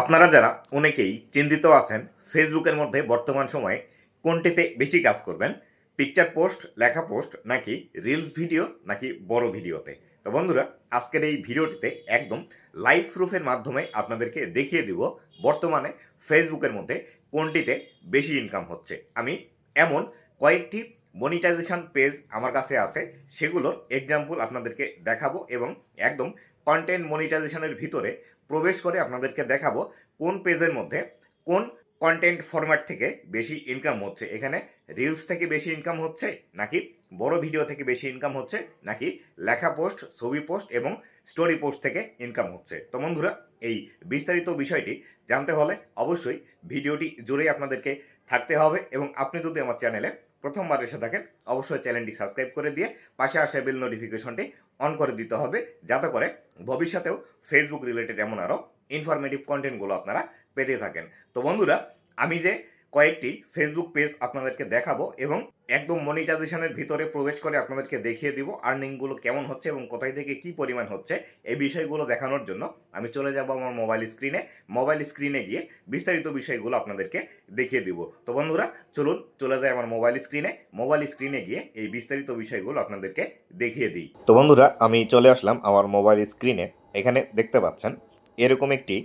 আপনারা যারা অনেকেই চিন্তিত আছেন, ফেসবুকের মধ্যে বর্তমান সময়ে কোনটিতে বেশি কাজ করবেন? পিকচার পোস্ট লেখা পোস্ট নাকি রিলস ভিডিও নাকি বড় ভিডিওতে তো বন্ধুরা, আজকের এই ভিডিওটিতে একদম লাইভ প্রুফের মাধ্যমে আপনাদেরকে দেখিয়ে দিব বর্তমানে ফেসবুকের মধ্যে কোনটিতে বেশি ইনকাম হচ্ছে। আমি এমন কয়েকটি মনিটাইজেশন পেজ আমার কাছে আছে, সেগুলোর এক্সাম্পল আপনাদেরকে দেখাবো এবং একদম কন্টেন্ট মনিটাইজেশনের ভিতরে প্রবেশ করে আপনাদেরকে দেখাবো কোন পেজের মধ্যে কোন কন্টেন্ট ফরম্যাট থেকে বেশি ইনকাম হচ্ছে। এখানে রিলস থেকে বেশি ইনকাম হচ্ছে নাকি বড় ভিডিও থেকে বেশি ইনকাম হচ্ছে নাকি লেখা পোস্ট ছবি পোস্ট এবং স্টোরি পোস্ট থেকে ইনকাম হচ্ছে। তো বন্ধুরা, এই বিস্তারিত বিষয়টি জানতে হলে অবশ্যই ভিডিওটি জুড়েই আপনাদেরকে থাকতে হবে এবং আপনি যদি আমার চ্যানেলে প্রথমবার এসে থাকেন, অবশ্যই চ্যানেলটি সাবস্ক্রাইব করে দিয়ে পাশে আসা বেল নোটিফিকেশনটি অন করে দিতে হবে, যাতে করে ভবিষ্যতেও ফেসবুক রিলেটেড এমন আরও ইনফরমেটিভ কন্টেন্টগুলো আপনারা পেতে থাকেন। তো বন্ধুরা, আমি যে কয়েকটি ফেসবুক পেজ আপনাদেরকে দেখাবো এবং একদম মনিটাইজেশনের ভিতরে প্রবেশ করে আপনাদেরকে দেখিয়ে দিব আর্নিংগুলো কেমন হচ্ছে এবং কোথায় থেকে কি পরিমাণ হচ্ছে এই বিষয়গুলো দেখানোর জন্য আমি চলে যাব আমার মোবাইল স্ক্রিনে মোবাইল স্ক্রিনে গিয়ে বিস্তারিত বিষয়গুলো আপনাদেরকে দেখিয়ে দিব। তো বন্ধুরা, চলুন, চলে যায় আমার মোবাইল স্ক্রিনে মোবাইল স্ক্রিনে গিয়ে এই বিস্তারিত বিষয়গুলো আপনাদেরকে দেখিয়ে দিই। তো বন্ধুরা, আমি চলে আসলাম আমার মোবাইল স্ক্রিনে এখানে দেখতে পাচ্ছেন, এরকম একটি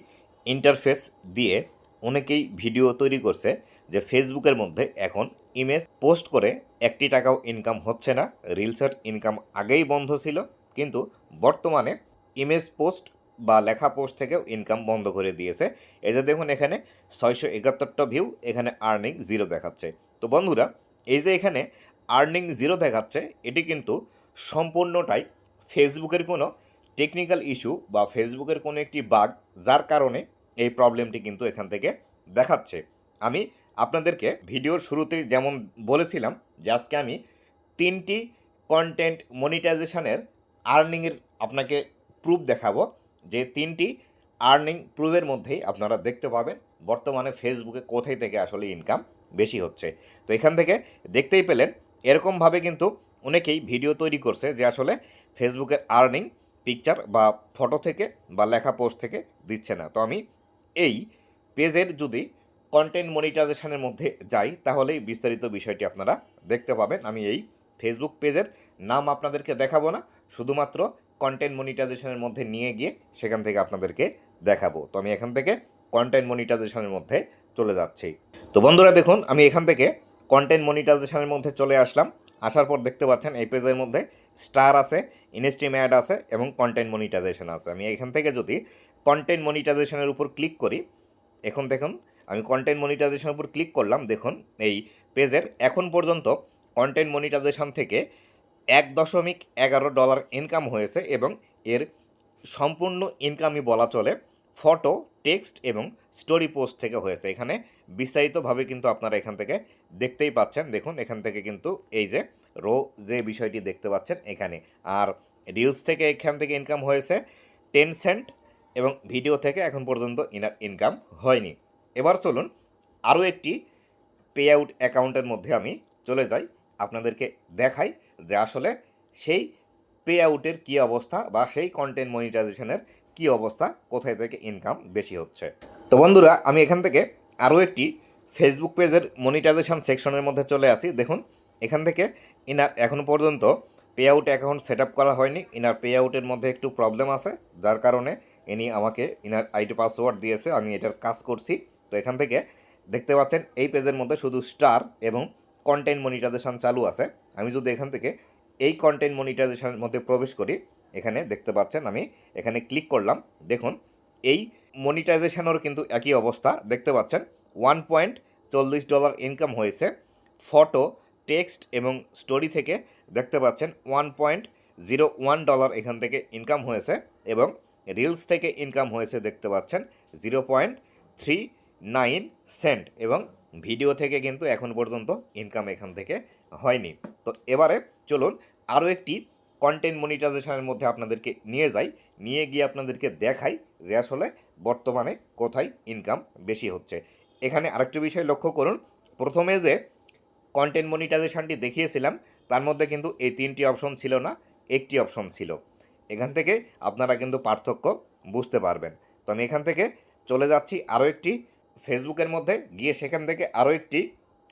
ইন্টারফেস দিয়ে অনেকেই ভিডিও তৈরি করছে। যে ফেসবুকের মধ্যে এখন ইমেজ পোস্ট করে একটি টাকাও ইনকাম হচ্ছে না রিলসের ইনকাম আগেই বন্ধ ছিল, কিন্তু বর্তমানে ইমেজ পোস্ট বা লেখা পোস্ট থেকেও ইনকাম বন্ধ করে দিয়েছে। এই যে দেখুন এখানে ছয়শো একাত্তরটা ভিউ এখানে আর্নিং জিরো দেখাচ্ছে। তো বন্ধুরা, এই যে এখানে আর্নিং জিরো দেখাচ্ছে, এটি কিন্তু সম্পূর্ণটাই ফেসবুকের কোনো টেকনিক্যাল ইস্যু বা ফেসবুকের কোনো একটি বাগ যার কারণে এই প্রবলেমটি কিন্তু এখান থেকে দেখাচ্ছে। আমি আপনাদেরকে ভিডিওর শুরুতেই যেমন বলেছিলাম, যে আজকে আমি তিনটি কন্টেন্ট মনিটাইজেশনের আর্নিংয়ের আপনাকে প্রুফ দেখাবো। যে তিনটি আর্নিং প্রুফের মধ্যেই আপনারা দেখতে পাবেন, বর্তমানে ফেসবুকে কোথায় থেকে আসলে ইনকাম বেশি হচ্ছে। তো এখান থেকে দেখতেই পেলেন, এরকমভাবে কিন্তু অনেকেই ভিডিও তৈরি করছে যে আসলে ফেসবুকের আর্নিং পিকচার বা ফটো থেকে বা লেখা পোস্ট থেকে দিচ্ছে না। তো আমি এই পেজের যদি কন্টেন্ট মনিটাইজেশনের মধ্যে যাই, তাহলেই বিস্তারিত বিষয়টি আপনারা দেখতে পাবেন। আমি এই ফেসবুক পেজের নাম আপনাদেরকে দেখাবো না, শুধুমাত্র কন্টেন্ট মনিটাইজেশনের মধ্যে নিয়ে গিয়ে সেখান থেকে আপনাদেরকে দেখাবো। তো আমি এখান থেকে কন্টেন্ট মনিটাইজেশনের মধ্যে চলে যাচ্ছি। তো বন্ধুরা দেখুন, আমি এখান থেকে কন্টেন্ট মনিটাইজেশনের মধ্যে চলে আসলাম। আসার পর দেখতে পাচ্ছেন, এই পেজের মধ্যে স্টার আছে ইনস্ট্রিম অ্যাড আছে এবং কন্টেন্ট মনিটাইজেশন আছে। আমি এখান থেকে যদি কন্টেন্ট মনিটাইজেশনের উপর ক্লিক করি, এখন দেখুন আমি কন্টেন্ট মনিটাইজেশনের উপর ক্লিক করলাম, দেখুন, এই পেজের এখন পর্যন্ত কন্টেন্ট মনিটাইজেশন থেকে এক দশমিক এগারো ডলার ইনকাম হয়েছে এবং এর সম্পূর্ণ ইনকামই বলা চলে ফটো টেক্সট এবং স্টোরি পোস্ট থেকে হয়েছে। এখানে বিস্তারিতভাবে কিন্তু আপনারা এখান থেকে দেখতেই পাচ্ছেন। দেখুন, এখান থেকে কিন্তু এই যে রো যে বিষয়টি দেখতে পাচ্ছেন এখানে। আর রিলস থেকে এখান থেকে ইনকাম হয়েছে টেন সেন্ট এবং ভিডিও থেকে এখন পর্যন্ত ইনার ইনকাম হয়নি। এবার চলুন আরও একটি পে আউট অ্যাকাউন্টের মধ্যে আমি চলে যাই। আপনাদেরকে দেখাই যে আসলে সেই পে আউটের কী অবস্থা বা সেই কন্টেন্ট মনিটাইজেশনের কী অবস্থা, কোথায় থেকে ইনকাম বেশি হচ্ছে। তো বন্ধুরা, আমি এখান থেকে আরও একটি ফেসবুক পেজের মনিটাইজেশন সেকশনের মধ্যে চলে আসি। দেখুন, এখান থেকে ইনার এখনও পর্যন্ত pay out account set up করা হয়নি। ইনার পে আউটের মধ্যে একটু প্রবলেম আছে, যার কারণে ইনি আমাকে ইনার আইটি পাসওয়ার্ড দিয়েছে। আমি এটার কাজ করছি। তো এখান থেকে দেখতে পাচ্ছেন, এই পেজের মধ্যে শুধু স্টার এবং কন্টেন্ট মনিটাইজেশন চালু আছে। আমি যদি এখান থেকে এই কন্টেন্ট মনিটাইজেশনের মধ্যে প্রবেশ করি, এখানে দেখতে পাচ্ছেন আমি এখানে ক্লিক করলাম। দেখুন, এই মনিটাইজেশনেরও কিন্তু একই অবস্থা। দেখতে পাচ্ছেন ওয়ান পয়েন্ট চল্লিশ ডলার ইনকাম হয়েছে। ফটো টেক্সট এবং স্টোরি থেকে দেখতে পাচ্ছেন one point zero one dollar এখান থেকে ইনকাম হয়েছে এবং রিলস থেকে ইনকাম হয়েছে, দেখতে পাচ্ছেন zero point three nine cent এবং ভিডিও থেকে কিন্তু এখন পর্যন্ত ইনকাম এখান থেকে হয়নি। তো এবারে চলুন আরও একটি কন্টেন্ট মনিটাইজেশনের মধ্যে আপনাদেরকে নিয়ে যাই। নিয়ে গিয়ে আপনাদেরকে দেখাই যে আসলে বর্তমানে কোথায় ইনকাম বেশি হচ্ছে। এখানে আরেকটি বিষয় লক্ষ্য করুন। প্রথমে যে কন্টেন্ট মনিটাইজেশনটি দেখিয়েছিলাম, তার মধ্যে কিন্তু এই তিনটি অপশন ছিল না, একটি অপশন ছিল। এখান থেকে আপনারা কিন্তু পার্থক্য বুঝতে পারবেন। তো আমি এখান থেকে চলে যাচ্ছি আরও একটি ফেসবুকের মধ্যে গিয়ে সেখান থেকে আরও একটি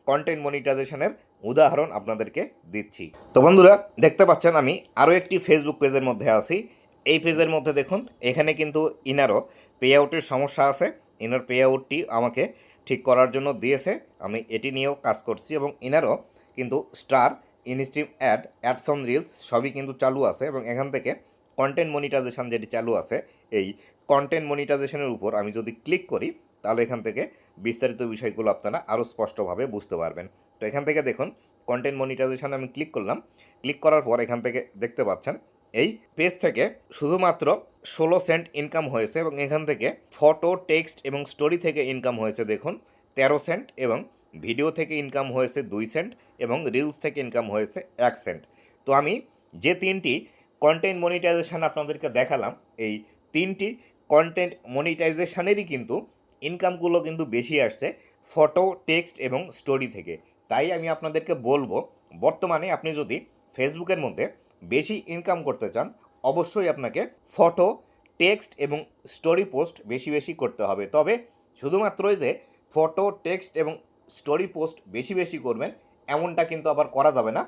কন্টেন্ট মনিটাইজেশনের উদাহরণ আপনাদেরকে দিচ্ছি। তো বন্ধুরা, দেখতে পাচ্ছেন আমি আরও একটি ফেসবুক পেজের মধ্যে আছি। এই পেজের মধ্যে দেখুন, এখানে কিন্তু ইনারও পে আউটের সমস্যা আছে। ইনার পে আউটটি আমাকে ঠিক করার জন্য দিয়েছে। আমি এটি নিয়েও কাজ করছি এবং ইনারও কিন্তু star instream ad ads on reels সবই কিন্তু চালু আছে এবং এখান থেকে কন্টেন্ট মনিটাইজেশন যেটি চালু আছে, এই কন্টেন্ট মনিটাইজেশনের উপর আমি যদি ক্লিক করি তাহলে এখান থেকে বিস্তারিত বিষয়গুলো আপনারা আরও স্পষ্টভাবে বুঝতে পারবেন। তো এখান থেকে দেখুন কন্টেন্ট মনিটাইজেশন আমি ক্লিক করলাম। ক্লিক করার পর এখান থেকে দেখতে পাচ্ছেন, এই পেজ থেকে শুধুমাত্র ষোলো সেন্ট ইনকাম হয়েছে এবং এখান থেকে ফটো টেক্সট এবং স্টোরি থেকে ইনকাম হয়েছে দেখুন, তেরো সেন্ট এবং ভিডিও থেকে ইনকাম হয়েছে দুই সেন্ট এবং রিলস থেকে ইনকাম হয়েছে এক সেন্ট তো আমি যে তিনটি কন্টেন্ট মনিটাইজেশন আপনাদেরকে দেখালাম, এই তিনটি কন্টেন্ট মনিটাইজেশানেরই কিন্তু ইনকামগুলো কিন্তু বেশি আসছে ফটো, টেক্সট এবং স্টোরি থেকে। তাই আমি আপনাদেরকে বলব, বর্তমানে আপনি যদি ফেসবুকের মধ্যে বেশি ইনকাম করতে চান, অবশ্যই আপনাকে ফটো, টেক্সট এবং স্টোরি পোস্ট বেশি বেশি করতে হবে। তবে শুধুমাত্রই যে ফটো, টেক্সট এবং স্টোরি পোস্ট বেশি বেশি করবেন, এমনটা কিন্তু আবার করা যাবে না।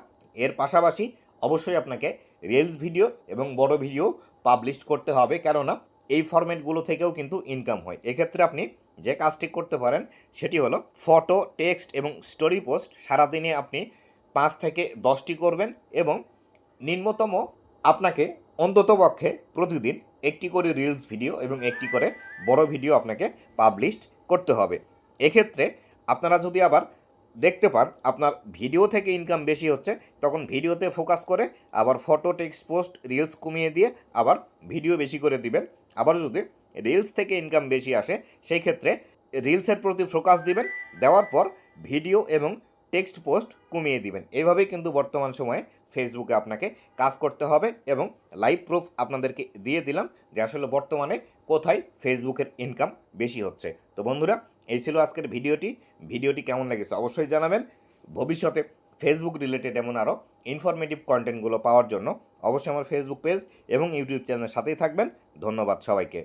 এর পাশাপাশি অবশ্যই আপনাকে রিলস ভিডিও এবং বড় ভিডিও পাবলিশ করতে হবে, কেননা এই ফরম্যাটগুলো থেকেও কিন্তু ইনকাম হয়। এক্ষেত্রে আপনি যে কাজটি করতে পারেন সেটি হলো ফটো, টেক্সট এবং স্টোরি পোস্ট সারাদিনে আপনি পাঁচ থেকে দশটি করবেন এবং নিম্নতম আপনাকে অন্ততপক্ষে প্রতিদিন একটি করে রিলস ভিডিও এবং একটি করে বড় ভিডিও আপনাকে পাবলিশ করতে হবে। এক্ষেত্রে আপনারা যদি আবার দেখতে পান আপনার ভিডিও থেকে ইনকাম বেশি হচ্ছে, তখন ভিডিওতে ফোকাস করে আবার ফটো, টেক্সট পোস্ট রিলস কমিয়ে দিয়ে আবার ভিডিও বেশি করে দিবেন। আবার যদি রিলস থেকে ইনকাম বেশি আসে, সেই ক্ষেত্রে রিলসের প্রতি ফোকাস দিবেন, দেওয়ার পর ভিডিও এবং টেক্সট পোস্ট কমিয়ে দিবেন। এইভাবেই কিন্তু বর্তমান সময়ে ফেসবুকে আপনাকে কাজ করতে হবে এবং লাইভ প্রুফ আপনাদেরকে দিয়ে দিলাম যে আসলে বর্তমানে কোথায় ফেসবুকের ইনকাম বেশি হচ্ছে। তো বন্ধুরা, এই ছিল আজকের ভিডিওটি ভিডিওটি কেমন লেগেছে অবশ্যই জানাবেন। ভবিষ্যতে ফেসবুক রিলেটেড এমন আরও ইনফরমেটিভ কন্টেন্টগুলো পাওয়ার জন্য অবশ্যই আমার ফেসবুক পেজ এবং ইউটিউব চ্যানেলের সাথেই থাকবেন। ধন্যবাদ সবাইকে।